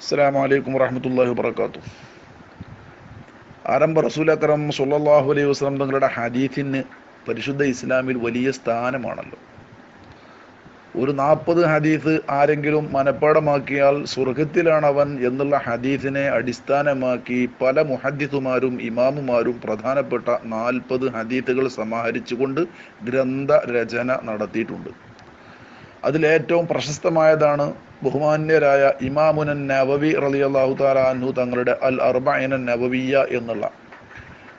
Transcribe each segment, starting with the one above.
അസ്സാം വലൈക്കും വറഹമത്തല്ലാഹി വാത്തു ആരംഭ റസൂൽ അക്രം സുല്ലാഹു അലൈഹി വസ്ലം തങ്ങളുടെ ഹദീഫിന് പരിശുദ്ധ ഇസ്ലാമിൽ വലിയ സ്ഥാനമാണല്ലോ. ഒരു നാൽപ്പത് ഹദീഫ് ആരെങ്കിലും മനപ്പാടമാക്കിയാൽ സ്വർഗത്തിലാണ് അവൻ എന്നുള്ള ഹദീഫിനെ അടിസ്ഥാനമാക്കി പല മുഹദ്ദിസുമാരും ഇമാമുമാരും പ്രധാനപ്പെട്ട നാൽപ്പത് ഹദീഫുകൾ സമാഹരിച്ചുകൊണ്ട് ഗ്രന്ഥ രചന നടത്തിയിട്ടുണ്ട്. അതിലേറ്റവും പ്രശസ്തമായതാണ് ബഹുമാന്യരായ ഇമാമുനൻ നവവി റളിയല്ലാഹു താല അൻഹു തങ്ങളുടെ അൽ അർബൈന നവവിയ എന്നുള്ള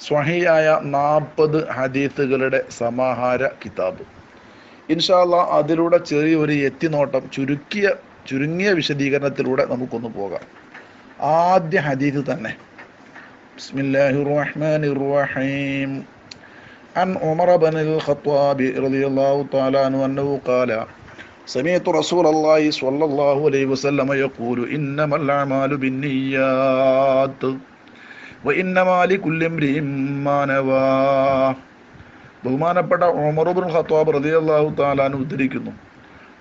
സ്വഹിയായ നാൽപ്പത് ഹദീസുകളുടെ സമാഹാര കിതാബ് ഇൻഷാല്ല അതിലൂടെ ചെറിയൊരു എത്തിനോട്ടം ചുരുക്കിയ ചുരുങ്ങിയ വിശദീകരണത്തിലൂടെ നമുക്കൊന്ന് പോകാം ആദ്യ ഹദീസ് തന്നെ ബിസ്മില്ലാഹി റഹ്മാനി റഹീം عن عمر بن الخطاب رضي الله تعالى عنه أنه قال سمعت رسول الله صلى الله عليه وسلم يقول إنما الأعمال بالنيات وإنما لكل امرئ ما نوى ബഹുമാനപ്പെട്ട ഉമറുബുൽ ഖത്താബ് റളിയല്ലാഹു താലാൻ ഉദ്ധരിക്കുന്നു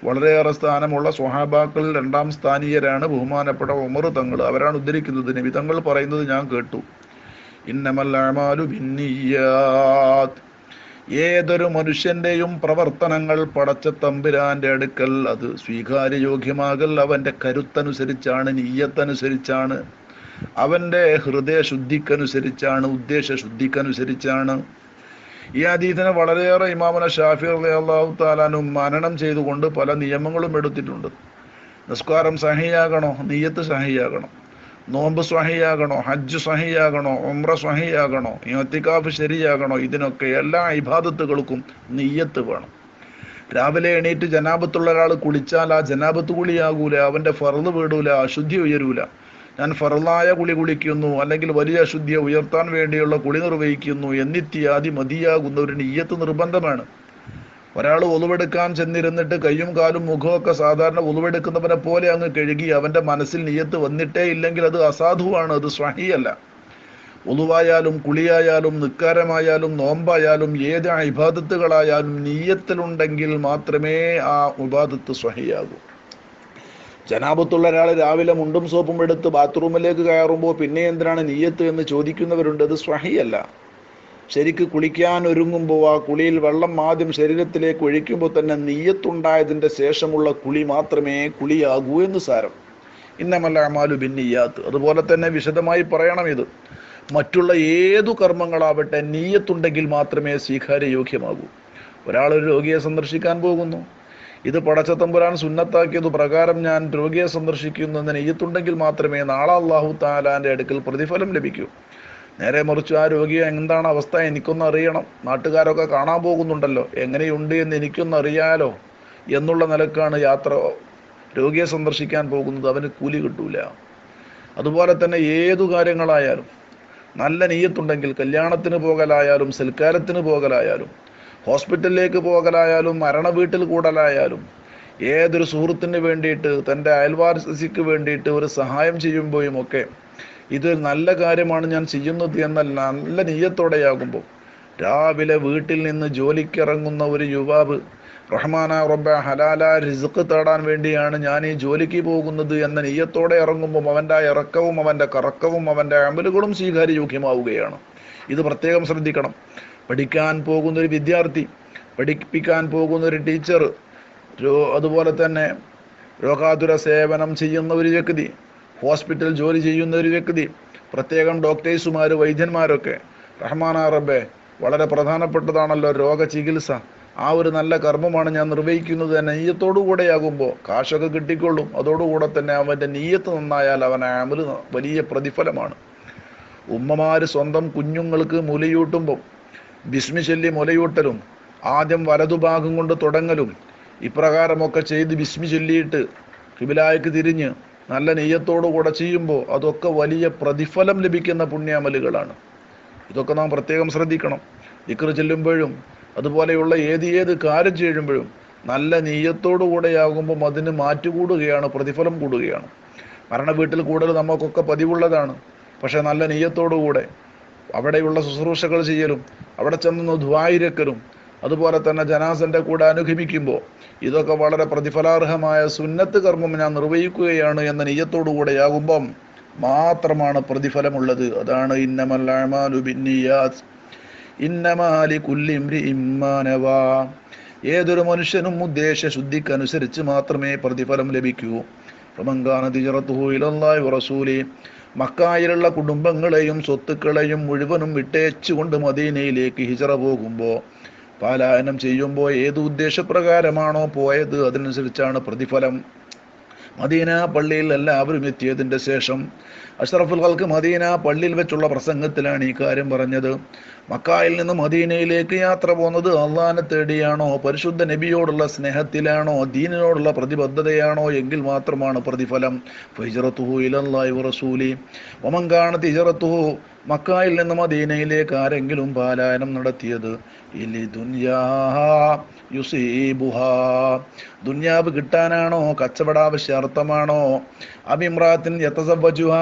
വളരെയേറെ സ്ഥാനമുള്ള സ്വഹാബാക്കളിൽ രണ്ടാം സ്ഥാനീയരാണ് ബഹുമാനപ്പെട്ട ഉമർ തങ്ങൾ അവരാണ് ഉദ്ധരിക്കുന്നത് നബി തങ്ങൾ പറയുന്നത് ഞാൻ കേട്ടു ഇന്നമല്ലാമാലു ഭിന്നിയാത്ത് ഏതൊരു മനുഷ്യന്റെയും പ്രവർത്തനങ്ങൾ പടച്ച തമ്പുരാന്റെ അടുക്കൽ അത് സ്വീകാര്യയോഗ്യമാകൽ. അവന്റെ കരുത്തനുസരിച്ചാണ് നീയത്തനുസരിച്ചാണ്. അവന്റെ ഹൃദയ ശുദ്ധിക്കനുസരിച്ചാണ് ഉദ്ദേശ ശുദ്ധിക്കനുസരിച്ചാണ് ഈ അതീതനെ വളരെയേറെ ഇമാമുന ഷാഫി അള്ളാഹു താലാനും മനനം ചെയ്തുകൊണ്ട് പല നിയമങ്ങളും എടുത്തിട്ടുണ്ട്. നിസ്കാരം സഹിയാകണോ? നീയത്ത് സഹിയാകണം. നോമ്പ് സ്വഹിയാകണോ ഹജ്ജ് സ്വഹിയാകണോ ഉമ്ര സ്വഹിയാകണോ ഇത്തിക്കാഫ് ശരിയാകണോ ഇതിനൊക്കെ എല്ലാ ഇബാദത്തുകൾക്കും നെയ്യത്ത് വേണം. രാവിലെ എണീറ്റ് ജനാപത്തുള്ള ഒരാൾ കുളിച്ചാൽ ആ ജനാപത്ത് കുളിയാകൂല അവന്റെ ഫറത് വീടൂല അശുദ്ധി ഉയരൂല. ഞാൻ ഫറലായ കുളി കുളിക്കുന്നു അല്ലെങ്കിൽ വലിയ അശുദ്ധിയെ ഉയർത്താൻ വേണ്ടിയുള്ള കുളി നിർവഹിക്കുന്നു എന്നിത്യാദി മതിയാകുന്ന ഒരു നെയ്യത്ത് നിർബന്ധമാണ്. ഒരാൾ ഒളിവെടുക്കാൻ ചെന്നിരുന്നിട്ട് കയ്യും കാലും മുഖമൊക്കെ സാധാരണ ഒളിവെടുക്കുന്നവനെ പോലെ അങ്ങ് കഴുകി അവന്റെ മനസ്സിൽ നീയത്ത് വന്നിട്ടേ ഇല്ലെങ്കിൽ അത് അസാധുവാണ് അത് സ്വഹിയല്ല. ഒളിവായാലും കുളിയായാലും നിക്കാരമായാലും നോമ്പായാലും ഏത് ഇബാദത്തുകളായാലും നീയത്തിലുണ്ടെങ്കിൽ മാത്രമേ ആ ഉപാദത്ത് സ്വഹിയാകൂ. ജനാപത്തുള്ള ഒരാൾ രാവിലെ മുണ്ടും സോപ്പും എടുത്ത് ബാത്റൂമിലേക്ക് കയറുമ്പോൾ പിന്നെ എന്തിനാണ് നീയത്ത് എന്ന് ചോദിക്കുന്നവരുണ്ട് അത് സ്വഹിയല്ല. ശരിക്ക് കുളിക്കാൻ ഒരുങ്ങുമ്പോൾ ആ കുളിയിൽ വെള്ളം ആദ്യം ശരീരത്തിലേക്ക് ഒഴിക്കുമ്പോൾ തന്നെ നീയത്തുണ്ടായതിന്റെ ശേഷമുള്ള കുളി മാത്രമേ കുളിയാകൂ എന്ന് സാരം. ഇന്നമല്ല അമാലു ഭിന്നിയാത്ത് അതുപോലെ തന്നെ വിശദമായി പറയണം ഇത്. മറ്റുള്ള ഏതു കർമ്മങ്ങളാവട്ടെ നീയത്തുണ്ടെങ്കിൽ മാത്രമേ സ്വീകാര്യയോഗ്യമാകൂ ഒരാൾ ഒരു രോഗിയെ സന്ദർശിക്കാൻ പോകുന്നു. ഇത് പടച്ചത്തമ്പുരാൻ സുന്നത്താക്കിയത് പ്രകാരം ഞാൻ രോഗിയെ സന്ദർശിക്കുന്നു. എന്ന നെയ്യത്തുണ്ടെങ്കിൽ മാത്രമേ നാളെ അള്ളാഹു താലാന്റെ അടുക്കൽ പ്രതിഫലം ലഭിക്കൂ. നേരെ മറിച്ച് ആ രോഗിയെ എന്താണ് അവസ്ഥ എനിക്കൊന്ന് അറിയണം. നാട്ടുകാരൊക്കെ കാണാൻ പോകുന്നുണ്ടല്ലോ. എങ്ങനെയുണ്ട് എന്ന് എനിക്കൊന്ന് അറിയാലോ എന്നുള്ള നിലക്കാണ് യാത്ര. രോഗിയെ സന്ദർശിക്കാൻ പോകുന്നത് അവന് കൂലി കിട്ടൂല. അതുപോലെ തന്നെ ഏതു കാര്യങ്ങളായാലും നല്ല നീയത്തുണ്ടെങ്കിൽ കല്യാണത്തിന് പോകലായാലും സൽക്കാരത്തിന് പോകലായാലും ഹോസ്പിറ്റലിലേക്ക് പോകലായാലും മരണ വീട്ടിൽ കൂടലായാലും ഏതൊരു സുഹൃത്തിന് വേണ്ടിയിട്ട് തന്റെ അയൽവാസിക്ക് വേണ്ടിയിട്ട് ഒരു സഹായം ചെയ്യുമ്പോഴും ഒക്കെ ഇത് നല്ല കാര്യമാണ് ഞാൻ ചെയ്യുന്നത് എന്ന നല്ല നീയത്തോടെയാകുമ്പോൾ. രാവിലെ വീട്ടിൽ നിന്ന് ജോലിക്കിറങ്ങുന്ന ഒരു യുവാവ് റഹ്മാന റബ്ബ ഹലാല റിസുക്ക് തേടാൻ വേണ്ടിയാണ് ഞാൻ ഈ ജോലിക്ക് പോകുന്നത് എന്ന നീയത്തോടെ ഇറങ്ങുമ്പോൾ അവന്റെ ഇറക്കവും അവന്റെ കറക്കവും അവന്റെ അമലുകളും സ്വീകാര്യയോഗ്യമാവുകയാണ്. ഇത് പ്രത്യേകം ശ്രദ്ധിക്കണം. പഠിക്കാൻ പോകുന്ന ഒരു വിദ്യാർത്ഥി പഠിപ്പിക്കാൻ പോകുന്ന ഒരു ടീച്ചർ അതുപോലെ തന്നെ രോഗാതുര സേവനം ചെയ്യുന്ന ഒരു വ്യക്തി ഹോസ്പിറ്റൽ ജോലി ചെയ്യുന്ന ഒരു വ്യക്തി പ്രത്യേകം ഡോക്ടേഴ്സുമാർ വൈദ്യന്മാരൊക്കെ. റഹ്മാൻ റബ്ബെ വളരെ പ്രധാനപ്പെട്ടതാണല്ലോ രോഗചികിത്സ. ആ ഒരു നല്ല കർമ്മമാണ് ഞാൻ നിർവഹിക്കുന്നത്. തന്നെ നെയ്യത്തോടുകൂടെയാകുമ്പോൾ കാശൊക്കെ കിട്ടിക്കൊള്ളും. അതോടുകൂടെ തന്നെ അവന്റെ നെയ്യത്ത് നന്നായാൽ അവൻ അമൽ വലിയ പ്രതിഫലമാണ്. ഉമ്മമാർ സ്വന്തം കുഞ്ഞുങ്ങൾക്ക് മുലയൂട്ടുമ്പോൾ ബിസ്മി ചൊല്ലി മുലയൂട്ടലും ആദ്യം വലതുഭാഗം കൊണ്ട് തുടങ്ങലും ഇപ്രകാരമൊക്കെ ചെയ്ത് ബിസ്മി ചൊല്ലിയിട്ട് കിബിലായ്ക്ക് തിരിഞ്ഞ് നല്ല നെയ്യത്തോടു കൂടെ ചെയ്യുമ്പോൾ അതൊക്കെ വലിയ പ്രതിഫലം ലഭിക്കുന്ന പുണ്യാമലുകളാണ്. ഇതൊക്കെ നാം പ്രത്യേകം ശ്രദ്ധിക്കണം. ഇക്കറ് ചെല്ലുമ്പോഴും അതുപോലെയുള്ള ഏത് ഏത് കാര്യം ചെയ്യുമ്പോഴും നല്ല നെയ്യത്തോടു കൂടെയാകുമ്പം അതിന് മാറ്റുകൂടുകയാണ് പ്രതിഫലം കൂടുകയാണ്. മരണ വീട്ടിൽ കൂടുതൽ നമുക്കൊക്കെ പതിവുള്ളതാണ്. പക്ഷെ നല്ല നെയ്യത്തോടു കൂടെ അവിടെയുള്ള ശുശ്രൂഷകൾ ചെയ്യലും അവിടെ ചെന്ന് ദ്വായിരക്കലും അതുപോലെ തന്നെ ജനാസന്റെ കൂടെ അനുഗമിക്കുമ്പോൾ ഇതൊക്കെ വളരെ പ്രതിഫലാർഹമായ സുന്നത്ത് കർമ്മം ഞാൻ നിർവഹിക്കുകയാണ് എന്ന നെയ്യത്തോടുകൂടെയാകുമ്പം മാത്രമാണ് പ്രതിഫലമുള്ളത്. അതാണ് ഇന്നമല്ലാമാലു ബിന്നിയാസ്. ഇന്നമാലി കുല്ലിംരി ഏതൊരു മനുഷ്യനും ഉദ്ദേശ ശുദ്ധിക്കനുസരിച്ച് മാത്രമേ പ്രതിഫലം ലഭിക്കൂ. പ്രമങ്കാന വറസൂലി. മക്കായിലുള്ള കുടുംബങ്ങളെയും സ്വത്തുക്കളെയും മുഴുവനും വിട്ടേച്ചുകൊണ്ട് മദീനയിലേക്ക് ഹിജറ പോകുമ്പോൾ പാലായനം ചെയ്യുമ്പോൾ ഏത് ഉദ്ദേശപ്രകാരമാണോ പോയത് അതിനനുസരിച്ചാണ് പ്രതിഫലം. മദീന പള്ളിയിൽ എല്ലാവരും എത്തിയതിന്റെ ശേഷം അഷ്റഫുൽ ഖൽക്ക് മദീന പള്ളിയിൽ വെച്ചുള്ള പ്രസംഗത്തിലാണ് ഈ കാര്യം പറഞ്ഞത്. മക്കായിൽ നിന്ന് മദീനയിലേക്ക് യാത്ര പോകുന്നത് അള്ളാനെ തേടിയാണോ? പരിശുദ്ധ നബിയോടുള്ള സ്നേഹത്തിലാണോ? ദീനിനോടുള്ള പ്രതിബദ്ധതയാണോ? എങ്കിൽ മാത്രമാണ് പ്രതിഫലം. ഫിജറത്തുഹു ഇലല്ലാഹി റസൂലി. ഒമങ്കാണ് തിജറത്തുഹു മക്കായിൽ നിന്ന് മദീനയിലേക്ക് ആരെങ്കിലും പാലായനം നടത്തിയത്? ഇലി യുസീബുഹാ. ദുന്യാവ് കിട്ടാനാണോ? കച്ചവടാവശ്യാർത്ഥമാണോ? അഭിമ്രാത്തിൻ യത്തസവജുഹ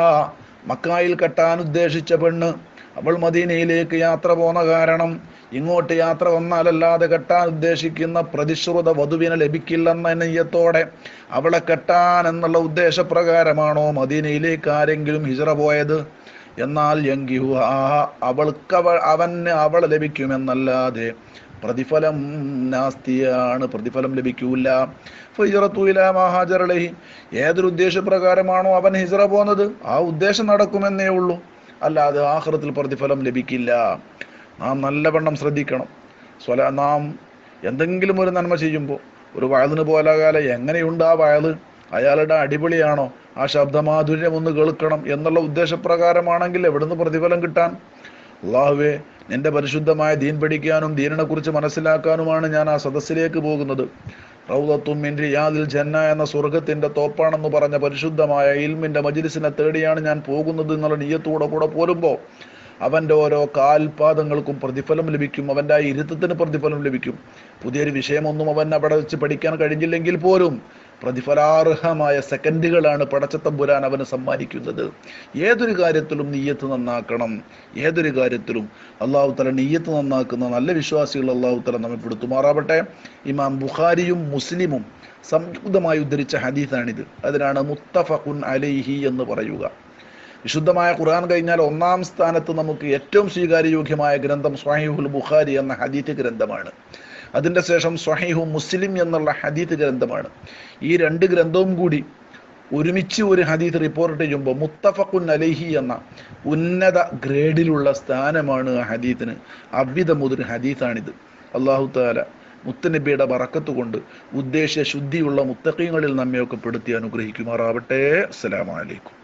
മക്കായിൽ കെട്ടാൻ ഉദ്ദേശിച്ച പെണ്ണ് അവൾ മദീനയിലേക്ക് യാത്ര പോന്ന കാരണം ഇങ്ങോട്ട് യാത്ര വന്നാലല്ലാതെ കെട്ടാൻ ഉദ്ദേശിക്കുന്ന പ്രതിശ്രുത വധുവിനെ ലഭിക്കില്ലെന്ന നെയ്യത്തോടെ അവളെ കെട്ടാൻ എന്നുള്ള ഉദ്ദേശപ്രകാരമാണോ മദീനയിലേക്ക് ആരെങ്കിലും ഹിജറ പോയത്? എന്നാൽ യങ്കിഹു അവൾക്ക് അവൾ അവന് അവളെ ലഭിക്കുമെന്നല്ലാതെ പ്രതിഫലം നാസ്തിയാണ് പ്രതിഫലം ലഭിക്കൂല. ഫൈജറത്തുല മഹാജറലഹി ഏതൊരു ഉദ്ദേശപ്രകാരമാണോ അവൻ ഹിജറ പോന്നത് ആ ഉദ്ദേശം നടക്കുമെന്നേ ഉള്ളൂ. അല്ലാതെ ആഹ്റത്തിൽ പ്രതിഫലം ലഭിക്കില്ല. നാം നല്ലവണ്ണം ശ്രദ്ധിക്കണം. സ്വല നാം എന്തെങ്കിലും ഒരു നന്മ ചെയ്യുമ്പോൾ ഒരു വയലിന് പോലാകാല എങ്ങനെയുണ്ട് ആ വയൽ അയാളുടെ അടിപൊളിയാണോ? ആ ശബ്ദമാധുര്യം ഒന്ന് കേൾക്കണം എന്നുള്ള ഉദ്ദേശപ്രകാരമാണെങ്കിൽ എവിടുന്ന് പ്രതിഫലം കിട്ടാൻ? അള്ളാഹുവെ നിന്റെ പരിശുദ്ധമായ ദീൻ പഠിക്കാനും ദീനിനെ കുറിച്ച് മനസ്സിലാക്കാനുമാണ് ഞാൻ ആ സദസ്സിലേക്ക് പോകുന്നത്. റൗദത്തും മിൻ റിയാദിൽ ജന്ന എന്ന സ്വർഗത്തിന്റെ തോപ്പാണെന്ന് പറഞ്ഞ പരിശുദ്ധമായ ഇൽമിന്റെ മജിലിസിനെ തേടിയാണ് ഞാൻ പോകുന്നത് എന്നുള്ള നീയത്തോടെ കൂടെ പോരുമ്പോൾ അവന്റെ ഓരോ കാൽപാദങ്ങൾക്കും പ്രതിഫലം ലഭിക്കും അവന്റെ ആ ഇരുത്തത്തിന് പ്രതിഫലം ലഭിക്കും. പുതിയൊരു വിഷയമൊന്നും അവൻ അവിടെ വെച്ച് പഠിക്കാൻ കഴിഞ്ഞില്ലെങ്കിൽ പോലും പ്രതിഫലാർഹമായ സെക്കൻഡുകളാണ് പടച്ചത്തമ്പുരാൻ അവന് സമ്മാനിക്കുന്നത്. ഏതൊരു കാര്യത്തിലും നീയത്ത് നന്നാക്കണം. ഏതൊരു കാര്യത്തിലും അള്ളാഹു തല നീയത്ത് നന്നാക്കുന്ന നല്ല വിശ്വാസികൾ അള്ളാഹു തല നമ്മെ പെടുത്തുമാറാവട്ടെ. ഇമാം ബുഖാരിയും മുസ്ലിമും സംയുക്തമായി ഉദ്ധരിച്ച ഹദീസാണിത്. അതിനാണ് മുത്തഫഖുൻ അലൈഹി എന്ന് പറയുക. വിശുദ്ധമായ ഖുർആൻ കഴിഞ്ഞാൽ ഒന്നാം സ്ഥാനത്ത് നമുക്ക് ഏറ്റവും സ്വീകാര്യയോഗ്യമായ ഗ്രന്ഥം സ്വഹീഹുൽ ബുഖാരി എന്ന ഹദീത്ത് ഗ്രന്ഥമാണ്. അതിന്റെ ശേഷം സ്വഹീഹു മുസ്ലിം എന്നുള്ള ഹദീത്ത് ഗ്രന്ഥമാണ്. ഈ രണ്ട് ഗ്രന്ഥവും കൂടി ഒരുമിച്ച് ഒരു ഹദീത്ത് റിപ്പോർട്ട് ചെയ്യുമ്പോൾ മുത്തഫഖുൻ അലൈഹി എന്ന ഉന്നത ഗ്രേഡിലുള്ള സ്ഥാനമാണ് ആ ഹദീത്തിന്. അവിധമുതൊരു ഹദീത്താണിത്. അള്ളാഹു താല മുത്തനബിയുടെ വറക്കത്ത് കൊണ്ട് ഉദ്ദേശ ശുദ്ധിയുള്ള മുത്തക്കീങ്ങളിൽ നമ്മയൊക്കെ പെടുത്തി അനുഗ്രഹിക്കുമാറാവട്ടെ. അസ്സലാമലൈക്കും